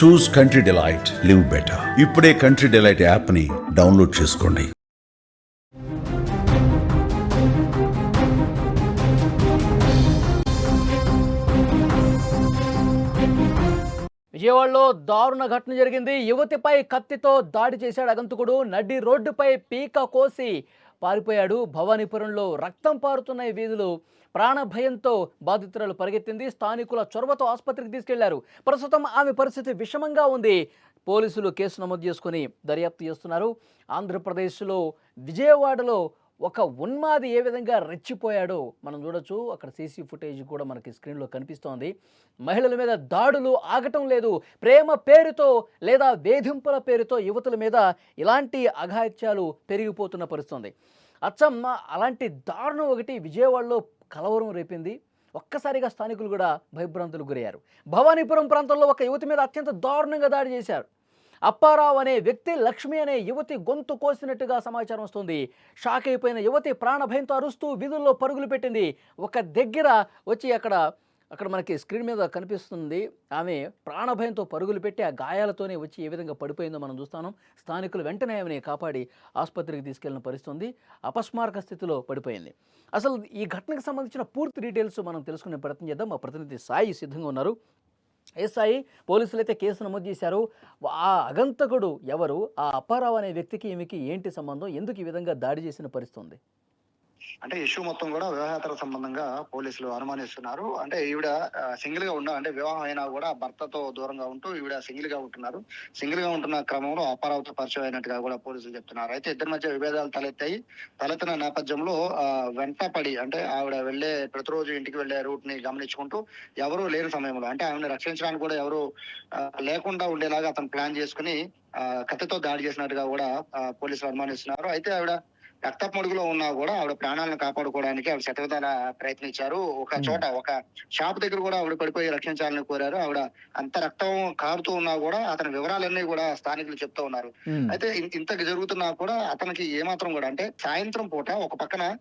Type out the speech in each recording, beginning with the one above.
Choose Country Delight live better ఇప్పుడే country delight యాప్ని download చేసుకోండి. విజయవాడలో దారుణ ఘటన జరిగింది. యువతిపై కత్తితో దాడి చేశాడు అగంతుకుడు. నడి రోడ్డుపై పీక కోసి పారిపోయాడు. భవానీపురంలో రక్తం పారుతున్న ఈ వీధులు ప్రాణభయంతో బాధితురాలు పరిగెత్తింది. స్థానికుల చొరవతో ఆసుపత్రికి తీసుకెళ్ళారు. ప్రస్తుతం ఆమె పరిస్థితి విషమంగా ఉంది. పోలీసులు కేసు నమోదు చేసుకుని దర్యాప్తు చేస్తున్నారు. ఆంధ్రప్రదేశ్లో విజయవాడలో ఒక ఉన్మాది ఏ విధంగా రెచ్చిపోయాడో మనం చూడొచ్చు. అక్కడ సీసీ ఫుటేజ్ కూడా మనకి స్క్రీన్లో కనిపిస్తోంది. మహిళల మీద దాడులు ఆగటం లేదు. ప్రేమ పేరుతో లేదా వేధింపుల పేరుతో యువతుల మీద ఇలాంటి అఘాయిత్యాలు పెరిగిపోతున్న పరిస్థితుంది అచ్చమ్మ అలాంటి దారుణం ఒకటి విజయవాడలో కలవరం రేపింది. ఒక్కసారిగా స్థానికులు కూడా భయభ్రాంతులకు గురయ్యారు. భవానీపురం ప్రాంతంలో ఒక యువతి మీద అత్యంత దారుణంగా దాడి చేశారు. అప్పారావు అనే వ్యక్తి లక్ష్మి అనే యువతి గొంతు కోసినట్టుగా సమాచారం వస్తుంది. షాక్ అయిపోయిన యువతి ప్రాణభయంతో అరుస్తూ వీధుల్లో పరుగులు పెట్టింది. ఒక దగ్గర వచ్చి అక్కడ అక్కడ మనకి స్క్రీన్ మీద కనిపిస్తుంది. ఆమె ప్రాణభయంతో పరుగులు పెట్టి ఆ గాయాలతోనే వచ్చి ఏ విధంగా పడిపోయిందో మనం చూస్తాను. స్థానికులు వెంటనే ఆమెని కాపాడి ఆసుపత్రికి తీసుకెళ్ళిన పరిస్థితుంది. అపస్మారక స్థితిలో పడిపోయింది. అసలు ఈ ఘటనకు సంబంధించిన పూర్తి డీటెయిల్స్ మనం తెలుసుకునే ప్రయత్నం చేద్దాం. మా ప్రతినిధి సాయి సిద్ధంగా ఉన్నారు. ఎస్ఐ పోలీసులు అయితే కేసు నమోదు చేశారు. ఆ అగంతకుడు ఎవరు? ఆ అప్పారావు అనే వ్యక్తికి ఈమెకి ఏంటి సంబంధం? ఎందుకు ఈ విధంగా దాడి చేసిన పరిస్థితి ఉంది? అంటే ఇష్యూ మొత్తం కూడా వివాహేతర సంబంధంగా పోలీసులు అనుమానిస్తున్నారు. అంటే ఈవిడ సింగిల్గా ఉన్న అంటే వివాహం అయినా కూడా భర్తతో దూరంగా ఉంటూ ఈవిడ సింగిల్గా ఉంటున్నారు. సింగిల్గా ఉంటున్న క్రమంలో అప్పారావుతో పరిచయం అయినట్టుగా కూడా పోలీసులు చెప్తున్నారు. అయితే ఇద్దరి మధ్య విభేదాలు తలెత్తాయి. తలెత్తిన నేపథ్యంలో ఆ, వెంటపడి అంటే ఆవిడ వెళ్ళే ప్రతిరోజు ఇంటికి వెళ్ళే రూట్ని గమనించుకుంటూ ఎవరు లేని సమయంలో అంటే ఆమెను రక్షించడానికి కూడా ఎవరు లేకుండా ఉండేలాగా అతను ప్లాన్ చేసుకుని ఆ, కథతో దాడి చేసినట్టుగా కూడా పోలీసులు అనుమానిస్తున్నారు. అయితే ఆవిడ రక్తపు మడుగులో ఉన్నా కూడా ఆవిడ ప్రాణాలను కాపాడుకోవడానికి ఆవిడ శతవిధాల ప్రయత్నించారు. ఒక Hmm. చోట ఒక షాప్ దగ్గర కూడా ఆవిడ పడిపోయి రక్షించాలని కోరారు. ఆవిడ అంత రక్తం కారుతూ ఉన్నా కూడా అతని వివరాలన్నీ కూడా స్థానికులు చెప్తూ ఉన్నారు. అయితే ఇన్- ఇంతకు జరుగుతున్నా కూడా అతనికి ఏమాత్రం కూడా అంటే సాయంత్రం పూట ఒక పక్కన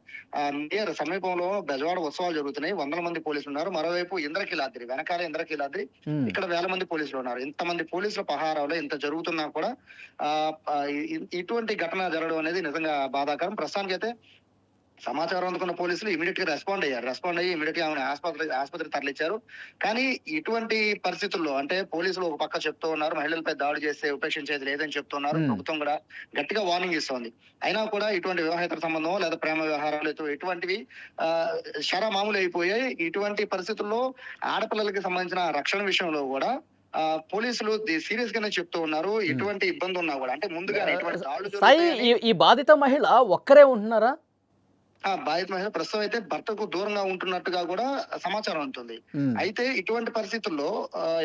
నియర్ సమీపంలో బెజవాడ ఉత్సవాలు జరుగుతున్నాయి. వందల మంది పోలీసులు ఉన్నారు. మరోవైపు ఇంద్రకీలాద్రి వెనకాల ఇంద్రకీలాద్రి ఉమ్. ఇక్కడ వేల మంది పోలీసులు ఉన్నారు. ఇంతమంది పోలీసుల పహారాలు ఇంత జరుగుతున్నా కూడా ఇటువంటి ఘటన జరగడం అనేది నిజంగా బాధాకరం. ప్రస్తుతానికి అయితే సమాచారం అందుకున్న పోలీసులు ఇమీడియట్గా రెస్పాండ్ అయ్యారు. రెస్పాండ్ అయ్యి ఇమీడియట్గా ఆమెను ఆసుపత్రి ఆసుపత్రికి తరలించారు కానీ ఇటువంటి పరిస్థితుల్లో అంటే పోలీసులు ఒక పక్క చెప్తూ ఉన్నారు మహిళలపై దాడి చేస్తే ఉపేక్షించేది లేదని చెప్తున్నారు. ప్రభుత్వం కూడా గట్టిగా వార్నింగ్ ఇస్తోంది. అయినా కూడా ఇటువంటి వివాహేతర సంబంధం లేదా ప్రేమ వ్యవహారాలు ఇటు- ఇటువంటివి ఆ, శర మామూలు అయిపోయాయి ఇటువంటి పరిస్థితుల్లో ఆడపిల్లలకి సంబంధించిన రక్షణ విషయంలో కూడా పోలీసులు సీరియస్ గానే చెప్తూ ఉన్నారు. ఎటువంటి ఇబ్బంది ఉన్నా కూడా. అంటే ముందుగా ఈ బాధిత మహిళ ఒక్కరే ఉంటున్నారా? ఆ బాధిత మహిళ ప్రస్తుతం అయితే భర్తకు దూరంగా ఉంటున్నట్టుగా కూడా సమాచారం ఉంటుంది. అయితే ఇటువంటి పరిస్థితుల్లో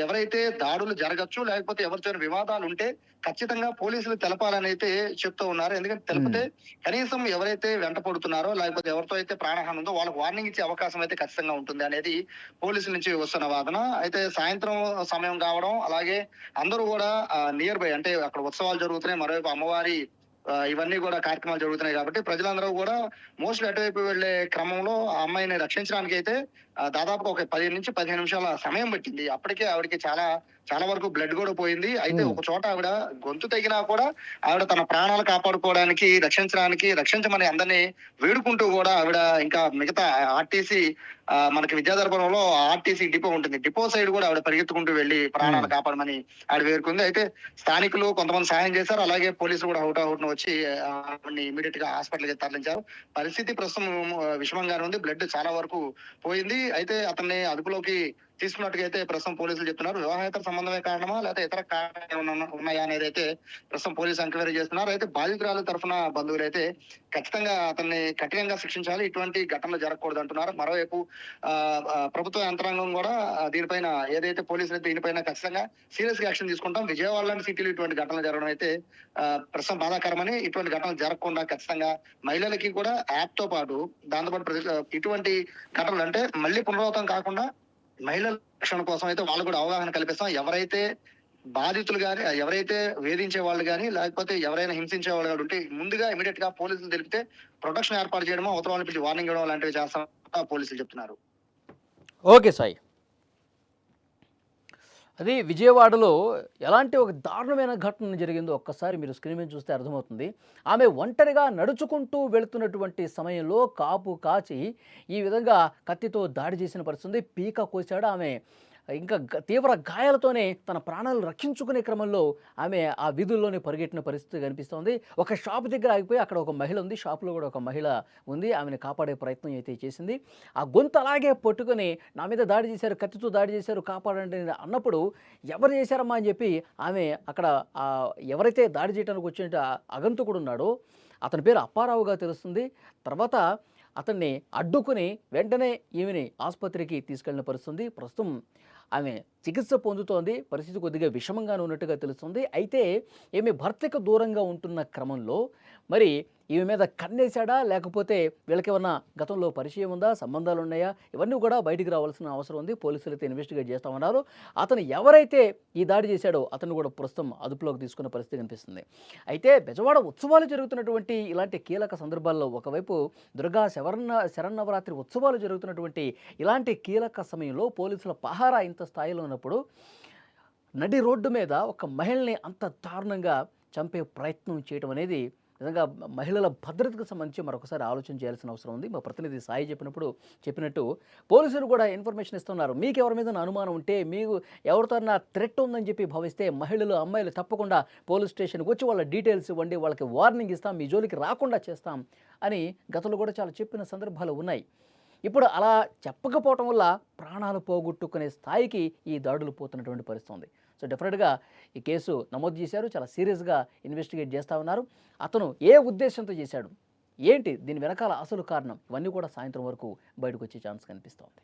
ఎవరైతే దాడులు జరగచ్చు లేకపోతే ఎవరితో వివాదాలు ఉంటే ఖచ్చితంగా పోలీసులు తెలపాలని అయితే చెప్తూ ఉన్నారు. ఎందుకంటే తెలిపితే కనీసం ఎవరైతే వెంట పడుతున్నారో లేకపోతే ఎవరితో అయితే ప్రాణహాని ఉందో వాళ్ళకి వార్నింగ్ ఇచ్చే అవకాశం అయితే ఖచ్చితంగా ఉంటుంది అనేది పోలీసుల నుంచి వస్తున్న వాదన. అయితే సాయంత్రం సమయం కావడం అలాగే అందరూ కూడా నియర్ బై అంటే అక్కడ ఉత్సవాలు జరుగుతున్నాయి. మరోవైపు అమ్మవారి ఇవన్నీ కూడా కార్యక్రమాలు జరుగుతున్నాయి కాబట్టి ప్రజలందరూ కూడా మోస్ట్లీ అటువైపు వెళ్ళే క్రమంలో ఆ అమ్మాయిని రక్షించడానికి అయితే ఆ, దాదాపు ఒక పదిహేను నుంచి పదిహేను నిమిషాల సమయం పట్టింది. అప్పటికే ఆవిడకి చాలా చాలా వరకు బ్లడ్ కూడా పోయింది. అయితే. ఒక చోట ఆవిడ గొంతు తెగినా కూడా ఆవిడ తన ప్రాణాలు కాపాడుకోవడానికి రక్షించడానికి రక్షించమని అందరినీ వేడుకుంటూ కూడా ఆవిడ ఇంకా మిగతా ఆర్టీసీ మనకి విద్యాధర్పురంలో ఆర్టీసీ డిపో ఉంటుంది. డిపో సైడ్ కూడా ఆవిడ పరిగెత్తుకుంటూ వెళ్ళి ప్రాణాలు. కాపాడమని ఆవిడ వేడుకుంది. అయితే స్థానికులు కొంతమంది సహాయం చేశారు. అలాగే పోలీసులు కూడా హౌటా హౌట్ వచ్చి ఆవిడని ఇమీడియట్గా హాస్పిటల్కి తరలించారు. పరిస్థితి ప్రస్తుతం విషమంగానే ఉంది. బ్లడ్ చాలా వరకు పోయింది. అయితే అతన్ని అదుపులోకి తీసుకున్నట్టుగా అయితే ప్రస్తుతం పోలీసులు చెప్తున్నారు. వివాహేతర సంబంధమే కారణమా లేకపోతే ఇతర కారణం ఏమైనా ఉన్నాయా అనేది అయితే ప్రస్తుతం పోలీసు ఎంక్వైరీ చేస్తున్నారు. అయితే బాధితురాల తరఫున బంధువులు అయితే ఖచ్చితంగా అతన్ని కఠినంగా శిక్షించాలి. ఇటువంటి ఘటనలు జరగకూడదు అంటున్నారు మరోవైపు ఆ, ప్రభుత్వ యంత్రాంగం కూడా దీనిపైన ఏదైతే పోలీసులు అయితే దీనిపైన ఖచ్చితంగా సీరియస్గా యాక్షన్ తీసుకుంటాం. విజయవాడ లాంటి సిటీలు ఇటువంటి ఘటనలు జరగడం అయితే ప్రస్తుతం బాధాకరమని ఇటువంటి ఘటనలు జరగకుండా ఖచ్చితంగా మహిళలకి కూడా యాప్తో పాటు దాంతోపాటు ఇటువంటి ఘటనలు అంటే మళ్ళీ పునరావృతం కాకుండా మహిళల రక్షణ కోసం అయితే వాళ్ళు కూడా అవగాహన కల్పిస్తాం. ఎవరైతే బాధితులు కానీ ఎవరైతే వేధించే వాళ్ళు గాని లేకపోతే ఎవరైనా హింసించే వాళ్ళు కానీ ఉంటే ముందుగా ఇమీడియట్గా పోలీసులు తెలిపితే ప్రొటెక్షన్ ఏర్పాటు చేయడమో అవతల వాళ్ళని పిలిచి వార్నింగ్ ఇవ్వడం లాంటివి చేస్తాం పోలీసులు చెప్తున్నారు. ఓకే సాయి. అది విజయవాడలో ఎలాంటి ఒక దారుణమైన ఘటన జరిగిందో ఒక్కసారి మీరు స్క్రీన్ మీద చూస్తే అర్థమవుతుంది. ఆమె ఒంటరిగా నడుచుకుంటూ వెళుతున్నటువంటి సమయంలో కాపు కాచి ఈ విధంగా కత్తితో దాడి చేసిన పరిస్థితి పీక కోసాడు ఆమె. ఇంకా తీవ్ర గాయాలతోనే తన ప్రాణాలు రక్షించుకునే క్రమంలో ఆమె ఆ విధుల్లోనే పరిగెట్టిన పరిస్థితి కనిపిస్తోంది. ఒక షాప్ దగ్గర ఆగిపోయి అక్కడ ఒక మహిళ ఉంది. షాప్లో కూడా ఒక మహిళ ఉంది. ఆమెను కాపాడే ప్రయత్నం అయితే చేసింది. ఆ గొంతు అలాగే పట్టుకొని నా మీద దాడి చేశారు కత్తితో దాడి చేశారు కాపాడండి అన్నప్పుడు ఎవరు చేశారమ్మా అని చెప్పి ఆమె అక్కడ ఎవరైతే దాడి చేయడానికి వచ్చినట్టు అగంతకుడు ఉన్నాడో అతని పేరు అప్పారావుగా తెలుస్తుంది. తర్వాత అతన్ని అడ్డుకుని వెంటనే ఈమెని ఆసుపత్రికి తీసుకెళ్ళిన పరిస్థితుంది. ప్రస్తుతం ఆమె చికిత్స పొందుతోంది పరిస్థితి కొద్దిగా విషమంగానే ఉన్నట్టుగా తెలుస్తుంది. అయితే ఈమె భర్తకు దూరంగా ఉంటున్న క్రమంలో మరి ఈమె మీద కన్నేశాడా? లేకపోతే వీళ్ళకి ఏమన్నా గతంలో పరిచయం ఉందా? సంబంధాలు ఉన్నాయా? ఇవన్నీ కూడా బయటికి రావాల్సిన అవసరం ఉంది. పోలీసులు అయితే ఇన్వెస్టిగేట్ చేస్తామన్నారు అతను ఎవరైతే ఈ దాడి చేశాడో అతను కూడా ప్రస్తుతం అదుపులోకి తీసుకున్న పరిస్థితి కనిపిస్తుంది. అయితే బెజవాడ ఉత్సవాలు జరుగుతున్నటువంటి ఇలాంటి కీలక సందర్భాల్లో ఒకవైపు దుర్గా శవరణ శరన్నవరాత్రి ఉత్సవాలు జరుగుతున్నటువంటి ఇలాంటి కీలక సమయంలో పోలీసుల పహారా ఇంత స్థాయిలో ఉన్నప్పుడు నడి రోడ్డు మీద ఒక మహిళని అంత దారుణంగా చంపే ప్రయత్నం చేయడం అనేది నిజంగా మహిళల భద్రతకు సంబంధించి మరొకసారి ఆలోచన చేయాల్సిన అవసరం ఉంది. మా ప్రతినిధి సాయి చెప్పినప్పుడు చెప్పినట్టు పోలీసులు కూడా ఇన్ఫర్మేషన్ ఇస్తున్నారు. మీకు ఎవరి మీద అనుమానం ఉంటే మీకు ఎవరితో థ్రెట్ ఉందని చెప్పి భావిస్తే మహిళలు అమ్మాయిలు తప్పకుండా పోలీస్ స్టేషన్కి వచ్చి వాళ్ళ డీటెయిల్స్ ఇవ్వండి వాళ్ళకి వార్నింగ్ ఇస్తాం మీ జోలికి రాకుండా చేస్తాం అని గతంలో కూడా చాలా చెప్పిన సందర్భాలు ఉన్నాయి. ఇప్పుడు అలా చెప్పకపోవటం వల్ల ప్రాణాలు పోగొట్టుకునే స్థాయికి ఈ దాడులు పోతున్నటువంటి పరిస్థితి ఉంది సో డెఫినెట్గా ఈ కేసు నమోదు చేశారు. చాలా సీరియస్గా ఇన్వెస్టిగేట్ చేస్తూ ఉన్నారు. అతను ఏ ఉద్దేశంతో చేశాడు? ఏంటి? దీని వెనకాల అసలు కారణం? ఇవన్నీ కూడా సాయంత్రం వరకు బయటకు వచ్చే ఛాన్స్ కనిపిస్తోంది.